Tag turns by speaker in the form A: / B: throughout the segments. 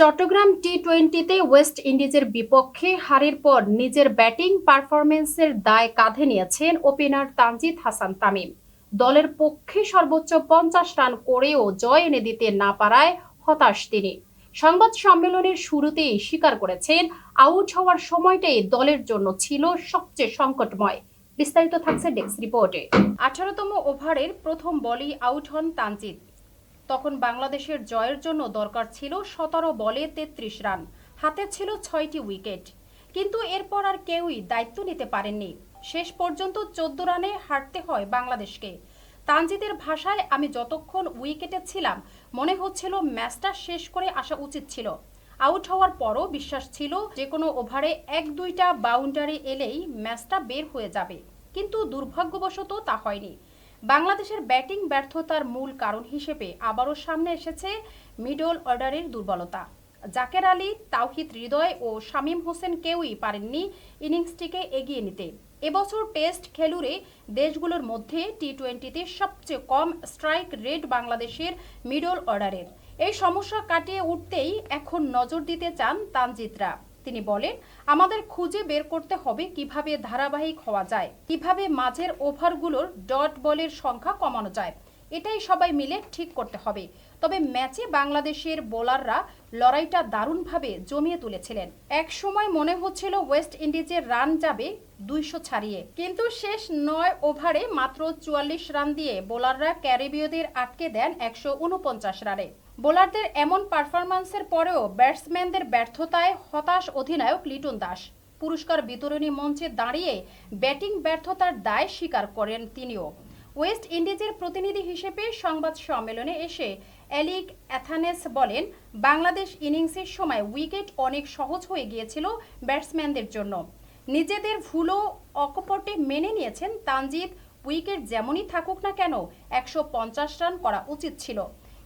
A: চট্টগ্রাম টি টোয়েন্টিতে ওয়েস্ট ইন্ডিজের বিপক্ষে হারের পর নিজের ব্যাটিং পারফরমেন্সের দায় কাঁধে নিয়েছেন ওপেনার তানজিদ হাসান তামিম। দলের পক্ষে সর্বোচ্চ পঞ্চাশ রান করেও জয় এনে দিতে না পারায় হতাশ তিনি। সংবাদ সম্মেলনের শুরুতেই স্বীকার করেছেন, আউট হওয়ার সময়টাই দলের জন্য ছিল সবচেয়ে সংকটময়। বিস্তারিত থাকছে ডেস্ক রিপোর্টে। আঠারোতম ওভারের প্রথম বলেই আউট হন তানজিদ। তখন বাংলাদেশের জয়ের জন্য দরকার ছিল সতেরো বলে তেত্রিশ রান। হাতে ছিল ছয়টি উইকেট। কিন্তু এরপর আর কেউই দায়িত্ব নিতে পারেননি। শেষ পর্যন্ত চোদ্দ রানে হারতে হয় বাংলাদেশকে। তানজিদের ভাষায় আমি যতক্ষণ উইকেটে ছিলাম, মনে হচ্ছিল ম্যাচটা শেষ করে আসা উচিত ছিল। আউট হওয়ার পরও বিশ্বাস ছিল যে কোনো ওভারে এক দুইটা বাউন্ডারি এলেই ম্যাচটা বের হয়ে যাবে। কিন্তু দুর্ভাগ্যবশত তা হয়নি। বাংলাদেশের ব্যাটিং ব্যর্থতার মূল কারণ হিসেবে আবারও সামনে এসেছে মিডল অর্ডারের দুর্বলতা। জাকের আলী, তাওহিদ হৃদয় ও শামীম হোসেন কেউই পারেননি ইনিংসটিকে এগিয়ে নিতে। এবছর টেস্ট খেলুড়ে দেশগুলোর মধ্যে টি টোয়েন্টিতে সবচেয়ে কম স্ট্রাইক রেট বাংলাদেশের মিডল অর্ডারের। এই সমস্যা কাটিয়ে উঠতেই এখন নজর দিতে চান তানজিতরা তিনি বলেন, আমাদের খুঁজে বের করতে হবে কীভাবে ধারাবাহিক হওয়া যায়, কীভাবে মাঝের ওভারগুলোর ডট বলের সংখ্যা কমানো যায়। এটাই সবাই মিলে ঠিক করতে হবে। তবে ম্যাচে বাংলাদেশের বোলাররা লড়াইটা দারুণভাবে জমিয়ে তুলেছিলেন। এক সময় মনে হচ্ছিল ওয়েস্ট ইন্ডিজের রান যাবে দুইশো ছাড়িয়ে। কিন্তু শেষ নয় ওভারে মাত্র চুয়াল্লিশ রান দিয়ে বোলাররা ক্যারিবীয়দের আটকে দেন একশো উনপঞ্চাশ রানে। বোলারদের এমন পারফরম্যান্সের পরেও ব্যাটসম্যানদের ব্যর্থতায় হতাশ অধিনায়ক লিটন দাস। পুরস্কার বিতরণী মঞ্চে দাঁড়িয়ে ব্যাটিং ব্যর্থতার দায় স্বীকার করেন তিনিও। ওয়েস্ট ইন্ডিজের প্রতিনিধি হিসেবে সংবাদ সম্মেলনে এসে এলিক অ্যাথানেস বলেন, বাংলাদেশ ইনিংসের সময় উইকেট অনেক সহজ হয়ে গিয়েছিল ব্যাটসম্যানদের জন্য। নিজেদের ভুলও অকপটে মেনে নিয়েছেন তানজিদ, উইকেট যেমনই থাকুক না কেন, একশো পঞ্চাশ রান করা উচিত ছিল।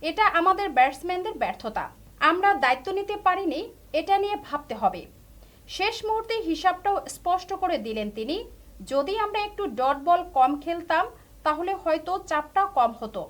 A: এটা আমাদের ব্যাটসম্যানদের ব্যর্থতা। আমরা দায়িত্ব নিতে পারিনি, এটা নিয়ে ভাবতে হবে। শেষ মুহূর্তে হিসাবটাও স্পষ্ট করে দিলেন তিনি, যদি আমরা একটু ডট বল কম খেলতাম তাহলে হয়তো চাপটা কম হতো।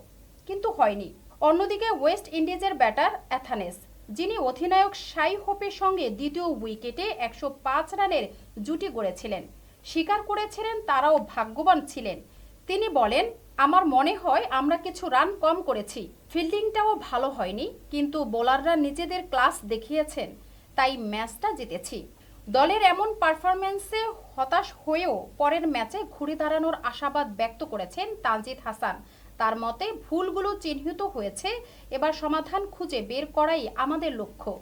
A: কিন্তু হয়নি। অন্যদিকে ওয়েস্ট ইন্ডিজের ব্যাটার অ্যাথানেস, যিনি অধিনায়ক সাই হোপের সঙ্গে দ্বিতীয় উইকেটে একশো পাঁচ রানের জুটি গড়েছিলেন। স্বীকার করেছিলেন তারাও ভাগ্যবান ছিলেন। তিনি বলেন, আমার মনে হয় আমরা কিছু রান কম করেছি। ফিল্ডিংটাও ভালো হয়নি, কিন্তু বোলাররা নিজেদের ক্লাস দেখিয়েছেন। তাই ম্যাচটা জিতেছি। দলের এমন পারফরম্যান্সে হতাশ হয়েও পরের ম্যাচে ঘুরে দাঁড়ানোর আশাবাদ ব্যক্ত করেছেন তানজিদ হাসান। তার মতে, ভুলগুলো চিহ্নিত হয়েছে, এবার সমাধান খুঁজে বের করাই আমাদের লক্ষ্য।